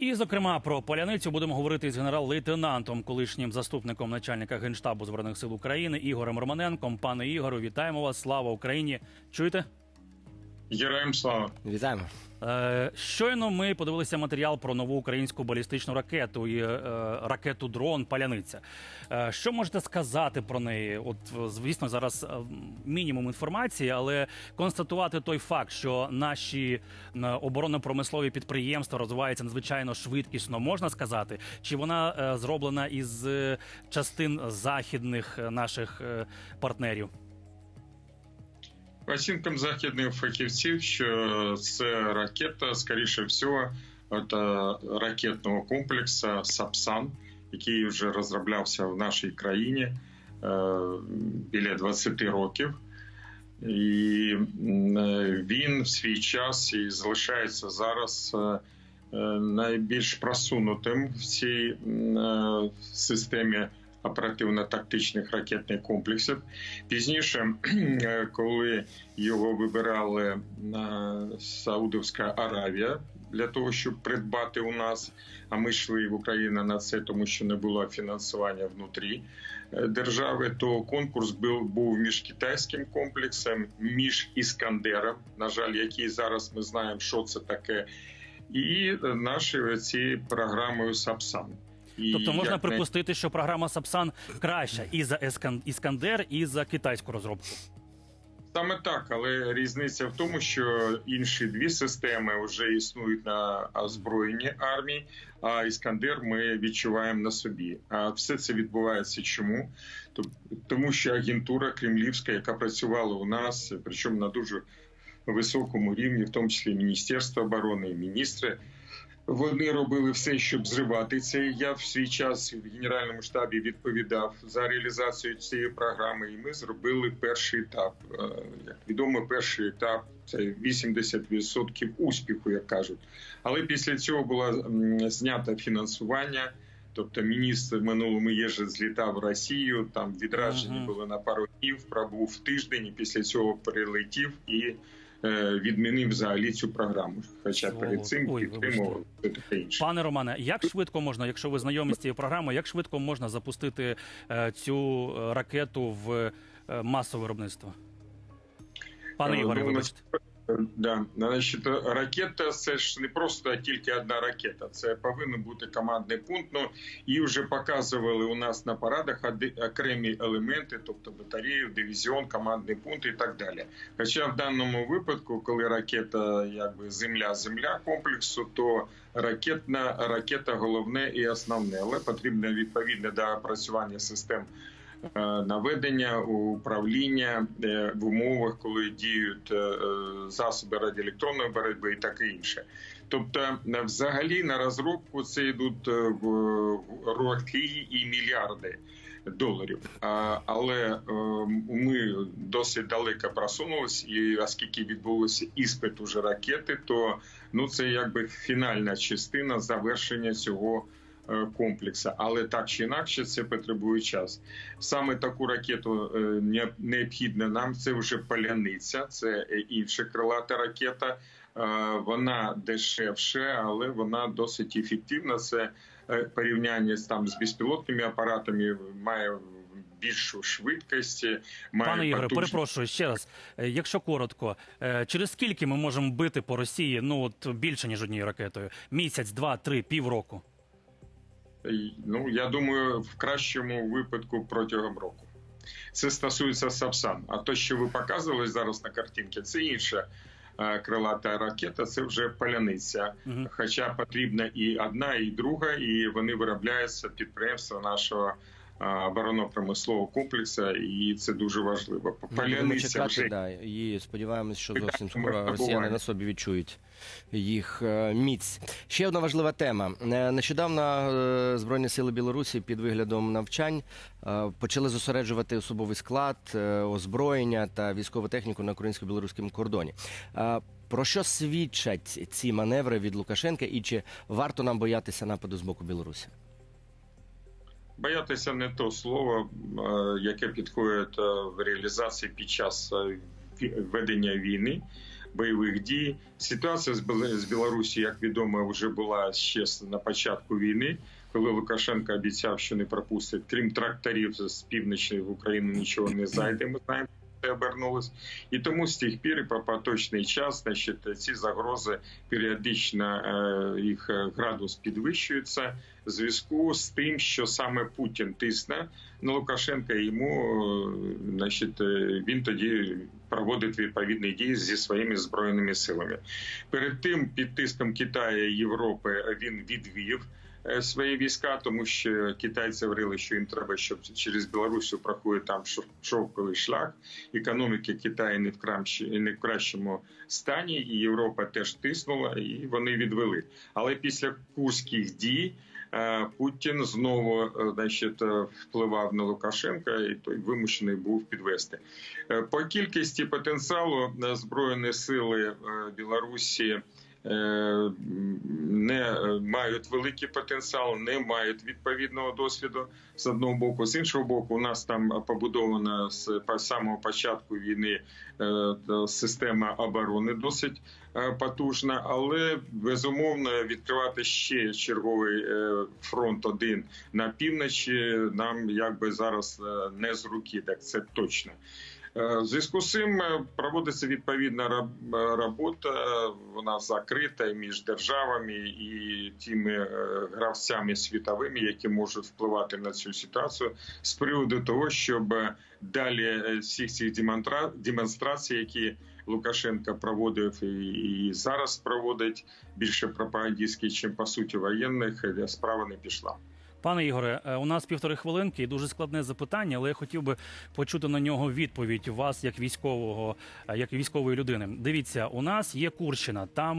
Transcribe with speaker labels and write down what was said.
Speaker 1: І, зокрема, про поляницю будемо говорити з генерал-лейтенантом, колишнім заступником начальника генштабу збройних сил України Ігорем Романенком. Пане Ігору, вітаємо вас! Слава Україні! Чуєте?
Speaker 2: Героям слава.
Speaker 3: Вітаємо.
Speaker 1: Е, щойно ми подивилися матеріал про нову українську балістичну ракету і е, ракету дрон Паляниця. Е, що можете сказати про неї? От, звісно, зараз мінімум інформації, але констатувати той факт, що наші оборонно-промислові підприємства розвиваються надзвичайно швидкісно, можна сказати, чи вона зроблена із частин західних наших партнерів?
Speaker 2: Оцінкам західних фахівців, що це ракета, скоріше всього, це ракетного комплексу САПСАН, який вже розроблявся в нашій країні е, біля 20 років. І е, він в свій час і залишається зараз е, найбільш просунутим в цій системі оперативно-тактичних ракетних комплексів. Пізніше, е, коли його вибирали е, Саудовська Аравія для того, щоб придбати у нас, а ми йшли в Україну на це, тому що не було фінансування внутрі е, держави, то конкурс був, був між китайським комплексом, між Іскандером, на жаль, який зараз ми знаємо, що це таке, і нашою цією програмою Сапсан. І
Speaker 1: Тобто можна
Speaker 2: як
Speaker 1: припустити, що програма Сапсан краща і за Іскандер, і за китайську розробку.
Speaker 2: Саме так, але різниця в тому, що інші дві системи вже існують на озброєнні армії, а іскандер ми відчуваємо на собі. А все це відбувається чому? Тому що агентура кремлівська, яка працювала у нас, причому на дуже високому рівні, в тому числі Міністерство оборони, і міністри. Вони робили все, щоб зривати це. Я в свій час в генеральному штабі відповідав за реалізацію цієї програми, і ми зробили перший етап. Е, Як відомо, перший етап це 80% успіху, як кажуть. Але після цього було знято фінансування. Тобто міністр в минулому єжі злітав в Росію, там відраджені
Speaker 1: Мгм.
Speaker 2: були на пару днів, пробув тиждень, і після цього перелетів і відмінив взагалі цю програму. Хоча
Speaker 1: Сволота.
Speaker 2: перед цим
Speaker 1: Ой,
Speaker 2: підтримував таке інше.
Speaker 1: Пане Романе, як швидко можна, якщо ви знайомі з цією програмою, як швидко можна запустити е, цю е, ракету в е, масове виробництво? Пане
Speaker 2: Е,
Speaker 1: Ігоре,
Speaker 2: ну,
Speaker 1: вибачте.
Speaker 2: Да, значить, ракета це ж не просто тільки одна ракета. Це повинен бути командний пункт. Ну і вже показували у нас на парадах окремі елементи, тобто батарею, дивізіон, командний пункт і так далі. Хоча в даному випадку, коли ракета якби земля-земля комплексу, то ракетна ракета головне і основне, але потрібно відповідно до опрацювання систем наведення, управління е, в умовах, коли діють е, е, засоби радіоелектронної боротьби і таке інше. Тобто, е, взагалі на розробку це йдуть е, роки і мільярди. Доларів, але е, ми досить далеко просунулись, і оскільки відбулося іспит уже ракети, то ну це якби фінальна частина завершення цього е, комплексу. Але так чи інакше, це потребує час. Саме таку ракету е, не- необхідно нам. Це вже паляниця, це е, інша крилата ракета. Е, Вона дешевше, але вона досить ефективна. Це е, порівняння з там з безпілотними апаратами має більшу швидкість. Має
Speaker 1: Пане Ігоре, перепрошую ще раз. Е, Якщо коротко, е, через скільки ми можемо бити по Росії? Ну от більше ніж однією ракетою? Місяць, два, три, півроку.
Speaker 2: Ну я думаю, в кращому випадку протягом року. Це стосується Сапсан. А то, що ви показували зараз на картинці, це інша е, крилата ракета, це вже паляниця. Хоча потрібна і одна, і друга, і вони виробляються підприємства нашого е, оборонно-промислового комплексу, і це дуже важливо.
Speaker 3: Ми чекати,
Speaker 2: вже
Speaker 3: да, і сподіваємось, що зовсім скоро росіяни на собі відчують їх е, міць. Ще одна важлива тема. Е, Нещодавно е, Збройні сили Білорусі під виглядом навчань е, почали зосереджувати особовий склад, е, озброєння та військову техніку на українсько-білоруському кордоні. Е, Про що свідчать ці маневри від Лукашенка, і чи варто нам боятися нападу з боку Білорусі?
Speaker 2: Боятися не то слово, е, яке підходить в реалізації під час е, ведення війни. бойових дій. Ситуація з Білорусі, як відомо, вже була ще на початку війни, коли Лукашенко обіцяв, що не пропустить, крім тракторів з півночі в Україну нічого не зайде. Ми знаємо. Це обернулось, і тому з тих пір і по поточний час, значить, ці загрози періодично е, їх е, градус підвищується в зв'язку з тим, що саме Путін тисне на Лукашенка. Йому е, значить, він тоді проводить відповідні дії зі своїми збройними силами. Перед тим під тиском Китаю і Європи він відвів. Е, Свої війська, тому що китайці говорили, що їм треба, щоб через Білорусі проходить там шов- шовковий шлях. Економіки Китаю не в кращі, не в кращому стані, і Європа теж тиснула, і вони відвели. Але після курських дій е, Путін знову е, значить, впливав на Лукашенка, і той вимушений був підвести. По кількості потенціалу збройні сили Білорусі. Е, Не мають великий потенціал, не мають відповідного досвіду з одного боку. З іншого боку, у нас там побудована з самого початку війни е, система оборони досить е, потужна, але безумовно відкривати ще черговий фронт один на півночі. Нам якби зараз не з руки, так це точно. Е, В зв'язку з цим е, проводиться відповідна е, робота. Вона закрита між державами і тими гравцями світовими, які можуть впливати на цю ситуацію з приводу того, щоб далі всіх цих демонстрацій, які Лукашенко проводив і, зараз проводить більше пропагандистських, чим по суті воєнних, справа не пішла.
Speaker 1: Пане Ігоре, е, у нас півтори хвилинки і дуже складне запитання, але я хотів би почути на нього відповідь вас як військового, е, як військової людини. Дивіться, у нас є Курщина, там